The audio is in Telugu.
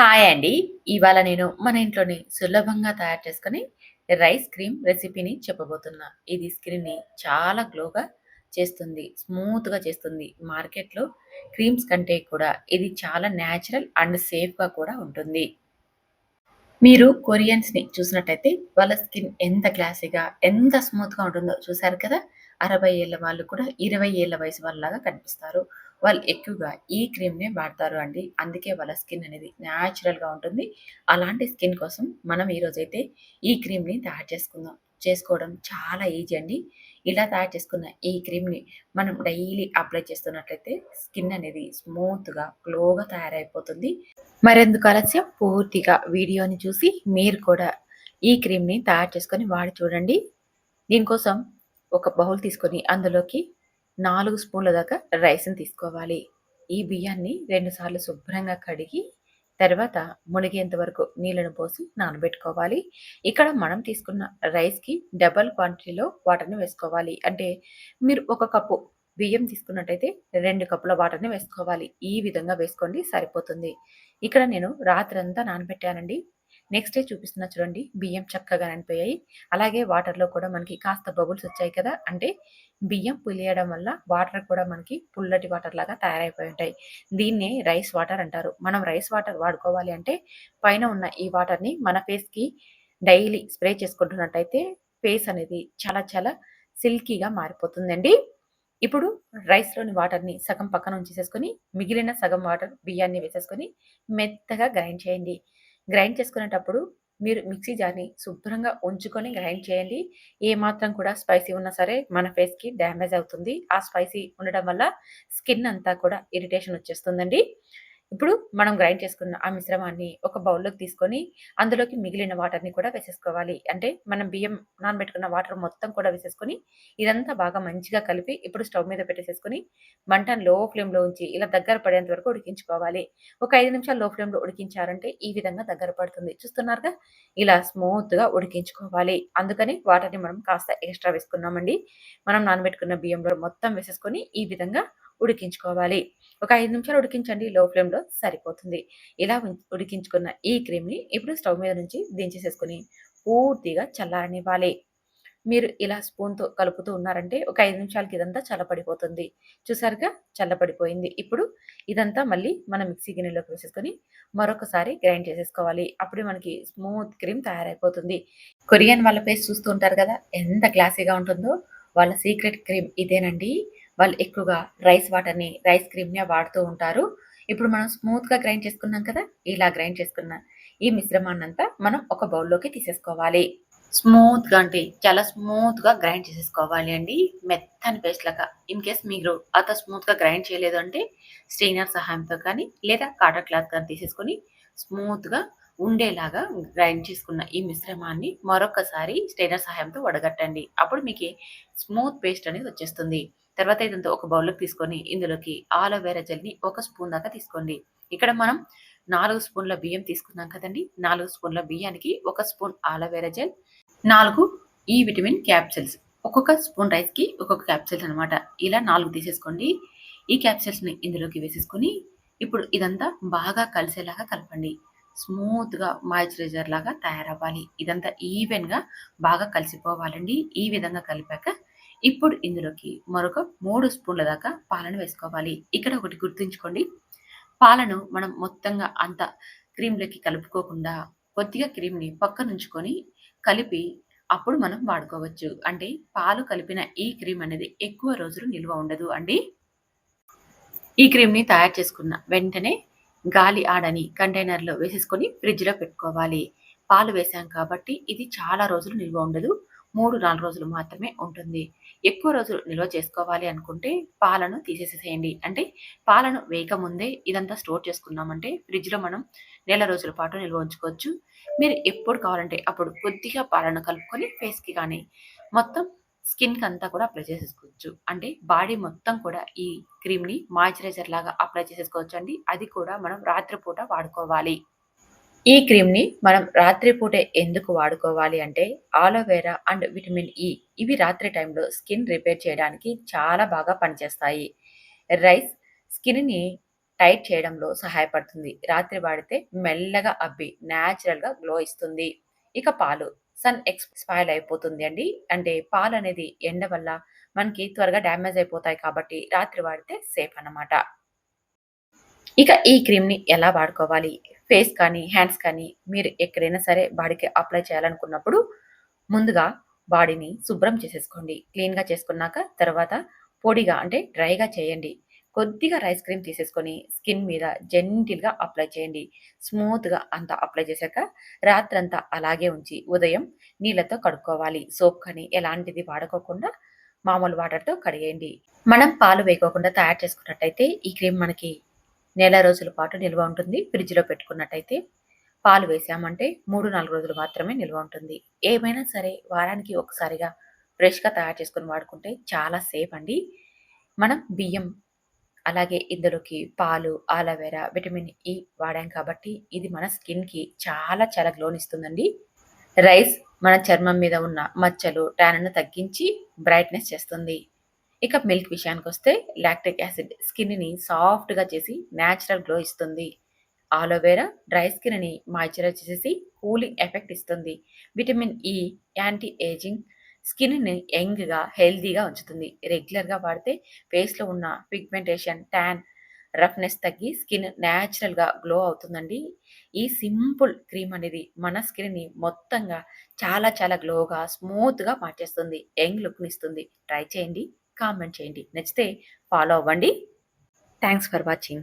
హాయ్ అండి. ఇవాళ నేను మన ఇంట్లోనే సులభంగా తయారు చేసుకొని రైస్ క్రీమ్ రెసిపీని చెప్పబోతున్నా. ఇది స్కిన్‌ని చాలా గ్లోగా చేస్తుంది. స్మూత్‌గా చేస్తుంది. మార్కెట్‌లో క్రీమ్స్ కంటే కూడా ఇది చాలా న్యాచురల్ అండ్ సేఫ్‌గా కూడా ఉంటుంది. మీరు కొరియన్స్‌ని చూసినట్టయితే వాళ్ళ స్కిన్ ఎంత క్లాసీగా, ఎంత స్మూత్‌గా ఉంటుందో చూసారు కదా! అరవై ఏళ్ళ వాళ్ళు కూడా ఇరవై ఏళ్ళ వయసు వాళ్ళలాగా కనిపిస్తారు. వాళ్ళు ఎక్కువగా ఈ క్రీమ్‌నే వాడతారు అండి. అందుకే వాళ్ళ స్కిన్ అనేది న్యాచురల్‌గా ఉంటుంది. అలాంటి స్కిన్ కోసం మనం ఈరోజైతే ఈ క్రీమ్‌ని తయారు చేసుకుందాం. చేసుకోవడం చాలా ఈజీ అండి. ఇలా తయారు చేసుకున్న ఈ క్రీమ్‌ని మనం డైలీ అప్లై చేస్తున్నట్లయితే స్కిన్ అనేది స్మూత్‌గా, గ్లోగా తయారైపోతుంది. మరెందుకు ఆలస్యం పూర్తిగా వీడియోని చూసి మీరు కూడా ఈ క్రీమ్‌ని తయారు చేసుకొని వాడి చూడండి. దీనికోసం ఒక బౌల్ తీసుకొని అందులోకి నాలుగు స్పూన్ల దాకా రైస్‌ని తీసుకోవాలి. ఈ బియ్యాన్ని రెండుసార్లు శుభ్రంగా కడిగి తర్వాత మునిగేంత వరకు నీళ్ళను పోసి నానబెట్టుకోవాలి. ఇక్కడ మనం తీసుకున్న రైస్‌కి డబల్ క్వాంటిటీలో వాటర్‌ని వేసుకోవాలి. అంటే మీరు ఒక కప్పు బియ్యం తీసుకున్నట్టయితే రెండు కప్పుల వాటర్‌ని వేసుకోవాలి. ఈ విధంగా వేసుకోండి సరిపోతుంది. ఇక్కడ నేను రాత్రంతా నానబెట్టానండి. నెక్స్ట్ డే చూపిస్తున్నా చూడండి. బియ్యం చక్కగా నానిపోయాయి. అలాగే వాటర్‌లో కూడా మనకి కాస్త బబుల్స్ వచ్చాయి కదా! అంటే బియ్యం పులియడం వల్ల వాటర్ కూడా మనకి పుల్లటి వాటర్ లాగా తయారైపోయి ఉంటాయి. దీన్నే రైస్ వాటర్ అంటారు. మనం రైస్ వాటర్ వాడుకోవాలి అంటే పైన ఉన్న ఈ వాటర్‌ని మన ఫేస్‌కి డైలీ స్ప్రే చేసుకుంటున్నట్టయితే ఫేస్ అనేది చాలా చాలా సిల్కీగా మారిపోతుందండి. ఇప్పుడు రైస్‌లోని వాటర్‌ని సగం పక్కన ఉంచేసేసుకొని మిగిలిన సగం వాటర్ బియ్యాన్ని వేసేసుకొని మెత్తగా గ్రైండ్ చేయండి. గ్రైండ్ చేసుకునేటప్పుడు మీరు మిక్సీ జార్‌ని శుభ్రంగా ఉంచుకొని గ్రైండ్ చేయండి. ఏమాత్రం కూడా స్పైసీ ఉన్నా సరే మన ఫేస్‌కి డ్యామేజ్ అవుతుంది. ఆ స్పైసీ ఉండడం వల్ల స్కిన్ అంతా కూడా ఇరిటేషన్ వచ్చేస్తుందండి. ఇప్పుడు మనం గ్రైండ్ చేసుకున్న ఆ మిశ్రమాన్ని ఒక బౌల్‌లోకి తీసుకొని అందులోకి మిగిలిన వాటర్‌ని కూడా వేసేసుకోవాలి. అంటే మనం బియ్యం నానబెట్టుకున్న వాటర్ మొత్తం కూడా వేసేసుకొని ఇదంతా బాగా మంచిగా కలిపి ఇప్పుడు స్టవ్ మీద పెట్టేసేసుకొని మంటను లో ఫ్లేమ్‌లో ఉంచి ఇలా దగ్గర పడేంత వరకు ఉడికించుకోవాలి. ఒక ఐదు నిమిషాలు లో ఫ్లేమ్‌లో ఉడికించారంటే ఈ విధంగా దగ్గర పడుతుంది. చూస్తున్నారుగా? ఇలా స్మూత్‌గా ఉడికించుకోవాలి. అందుకని వాటర్‌ని మనం కాస్త ఎక్స్‌ట్రా వేసుకున్నామండి. మనం నానబెట్టుకున్న బియ్యంలో మొత్తం వేసేసుకొని ఈ విధంగా ఉడికించుకోవాలి. ఒక ఐదు నిమిషాలు ఉడికించండి లో ఫ్లేమ్‌లో సరిపోతుంది. ఇలా ఉడికించుకున్న ఈ క్రీమ్‌ని ఇప్పుడు స్టవ్ మీద నుంచి దించేసేసుకుని పూర్తిగా చల్లారనివ్వాలి. మీరు ఇలా స్పూన్‌తో కలుపుతూ ఉన్నారంటే ఒక ఐదు నిమిషాలకి ఇదంతా చల్లపడిపోతుంది చూసారుగా? చల్లబడిపోయింది. ఇప్పుడు ఇదంతా మళ్ళీ మనం మిక్సీ గిన్నెలోకి వేసేసుకొని మరొకసారి గ్రైండ్ చేసేసుకోవాలి. అప్పుడే మనకి స్మూత్ క్రీమ్ తయారైపోతుంది. కొరియన్ వాళ్ళ పేస్ట్ చూస్తూ ఉంటారు కదా! ఎంత క్లాసీగా ఉంటుందో వాళ్ళ సీక్రెట్ క్రీమ్ ఇదేనండి. వాళ్ళు ఎక్కువగా రైస్ వాటర్‌ని, రైస్ క్రీమ్‌నే వాడుతూ ఉంటారు. ఇప్పుడు మనం స్మూత్‌గా గ్రైండ్ చేసుకున్నాం కదా! ఇలా గ్రైండ్ చేసుకున్న ఈ మిశ్రమాన్నంతా మనం ఒక బౌల్‌లోకి తీసేసుకోవాలి. స్మూత్‌గా అంటే చాలా స్మూత్‌గా గ్రైండ్ చేసేసుకోవాలి అండి. మెత్తని పేస్ట్ లాగా. ఇన్ కేస్ మీరు అంత స్మూత్‌గా గ్రైండ్ చేయలేదు అంటే స్ట్రెయినర్ సహాయంతో కానీ లేదా కాటన్ క్లాత్ కానీ తీసేసుకొని స్మూత్‌గా ఉండేలాగా గ్రైండ్ చేసుకున్న ఈ మిశ్రమాన్ని మరొకసారి స్ట్రెయినర్ సహాయంతో వడగట్టండి. అప్పుడు మీకు స్మూత్ పేస్ట్ అనేది వచ్చేస్తుంది. తర్వాత ఇదంతా ఒక బౌల్‌లోకి తీసుకొని ఇందులోకి ఆలోవేరా జెల్‌ని ఒక స్పూన్ దాకా తీసుకోండి. ఇక్కడ మనం నాలుగు స్పూన్ల బియ్యం తీసుకున్నాం కదండీ! నాలుగు స్పూన్ల బియ్యానికి ఒక స్పూన్ ఆలోవేరా జెల్, నాలుగు ఈ విటమిన్ క్యాప్సిల్స్ ఒక్కొక్క స్పూన్ రైస్‌కి ఒక్కొక్క క్యాప్సిల్స్ అనమాట. ఇలా నాలుగు తీసేసుకోండి. ఈ క్యాప్సిల్స్ని ఇందులోకి వేసేసుకొని ఇప్పుడు ఇదంతా బాగా కలిసేలాగా కలపండి. స్మూత్‌గా మాయిశ్చరైజర్ లాగా తయారవ్వాలి. ఇదంతా ఈవెన్‌గా బాగా కలిసిపోవాలండి. ఈ విధంగా కలిపాక ఇప్పుడు ఇందులోకి మరొక మూడు స్పూన్ల దాకా పాలను వేసుకోవాలి. ఇక్కడ ఒకటి గుర్తుంచుకోండి. పాలను మనం మొత్తంగా అంత క్రీమ్‌లోకి కలుపుకోకుండా కొద్దిగా క్రీమ్‌ని పక్కనుంచుకొని కలిపి అప్పుడు మనం వాడుకోవచ్చు. అంటే పాలు కలిపిన ఈ క్రీమ్ అనేది ఎక్కువ రోజులు నిల్వ ఉండదు అండి. ఈ క్రీమ్‌ని తయారు చేసుకున్న వెంటనే గాలి ఆడని కంటైనర్‌లో వేసేసుకొని ఫ్రిడ్జ్‌లో పెట్టుకోవాలి. పాలు వేసాం కాబట్టి ఇది చాలా రోజులు నిల్వ ఉండదు. 3, 4 రోజులు మాత్రమే ఉంటుంది. ఎక్కువ రోజులు నిల్వ చేసుకోవాలి అనుకుంటే పాలను తీసేసేసేయండి. అంటే పాలను వేయకముందే ఇదంతా స్టోర్ చేసుకున్నామంటే ఫ్రిడ్జ్‌లో మనం నెల రోజుల పాటు నిల్వ ఉంచుకోవచ్చు. మీరు ఎప్పుడు కావాలంటే అప్పుడు కొద్దిగా పాలను కలుపుకొని ఫేస్‌కి కానీ మొత్తం స్కిన్‌కి అంతా కూడా అప్లై చేసేసుకోవచ్చు. అంటే బాడీ మొత్తం కూడా ఈ క్రీమ్‌ని మాయిశ్చరైజర్ లాగా అప్లై చేసేసుకోవచ్చండి. అది కూడా మనం రాత్రిపూట వాడుకోవాలి. ఈ క్రీమ్‌ని మనం రాత్రి పూటే ఎందుకు వాడుకోవాలి అంటే aloe vera and vitamin E e ఇవి రాత్రి టైంలో స్కిన్ రిపేర్ చేయడానికి చాలా బాగా పనిచేస్తాయి. రైస్ స్కిన్‌ని టైట్ చేయడంలో సహాయపడుతుంది. రాత్రి వాడితే మెల్లగా అబ్బి న్యాచురల్‌గా గ్లో ఇస్తుంది. ఇక పాలు సన్ ఎక్స్ అయిపోతుంది అండి. అంటే పాలు అనేది ఎండ వల్ల మనకి త్వరగా డ్యామేజ్ అయిపోతాయి కాబట్టి రాత్రి వాడితే సేఫ్ అన్నమాట. ఇక ఈ క్రీమ్‌ని ఎలా వాడుకోవాలి? ఫేస్ కానీ, హ్యాండ్స్ కానీ మీరు ఎక్కడైనా సరే బాడీకి అప్లై చేయాలనుకున్నప్పుడు ముందుగా బాడీని శుభ్రం చేసేసుకోండి. క్లీన్‌గా చేసుకున్నాక తర్వాత పొడిగా అంటే డ్రైగా చేయండి. కొద్దిగా రైస్ క్రీమ్ తీసేసుకొని స్కిన్ మీద జెంటిల్‌గా అప్లై చేయండి. స్మూత్‌గా అంతా అప్లై చేశాక రాత్రంతా అలాగే ఉంచి ఉదయం నీళ్ళతో కడుక్కోవాలి. సోప్ కానీ ఎలాంటిది వాడుకోకుండా మామూలు వాటర్‌తో కడిగేయండి. మనం పాలు వేయకోకుండా తయారు చేసుకున్నట్టయితే ఈ క్రీమ్ మనకి నెల రోజుల పాటు నిల్వ ఉంటుంది. ఫ్రిడ్జ్‌లో పెట్టుకున్నట్టయితే పాలు వేసామంటే 3, 4 రోజులు మాత్రమే నిల్వ ఉంటుంది. ఏమైనా సరే వారానికి ఒకసారిగా ఫ్రెష్‌గా తయారు చేసుకొని వాడుకుంటే చాలా సేఫ్ అండి. మనం బియ్యం అలాగే ఇందులోకి పాలు, ఆలోవేరా విటమిన్ ఇ వాడాం కాబట్టి ఇది మన స్కిన్‌కి చాలా చాలా గ్లోనిస్తుందండి. రైస్ మన చర్మం మీద ఉన్న మచ్చలు, ట్యాన్ను తగ్గించి బ్రైట్‌నెస్ చేస్తుంది. ఇక మిల్క్ విషయానికి వస్తే లాక్టిక్ యాసిడ్ స్కిన్‌ని సాఫ్ట్‌గా చేసి న్యాచురల్ గ్లో ఇస్తుంది. ఆలోవేరా డ్రై స్కిన్‌ని మాయిశ్చరైజ్ చేసేసి కూలింగ్ ఎఫెక్ట్ ఇస్తుంది. విటమిన్ e, ఈ యాంటీ ఏజింగ్ స్కిన్‌ని యంగ్‌గా, హెల్తీగా ఉంచుతుంది. రెగ్యులర్‌గా వాడితే ఫేస్‌లో ఉన్న పిగ్మెంటేషన్, టాన్, రఫ్‌నెస్ తగ్గి స్కిన్ న్యాచురల్‌గా గ్లో అవుతుందండి. ఈ సింపుల్ క్రీమ్ అనేది మన స్కిన్‌ని మొత్తంగా చాలా చాలా గ్లోగా, స్మూత్‌గా మార్చేస్తుంది. యంగ్ లుక్ని ఇస్తుంది ట్రై చేయండి. కామెంట్ చేయండి. నచ్చితే ఫాలో అవ్వండి. Thanks for watching.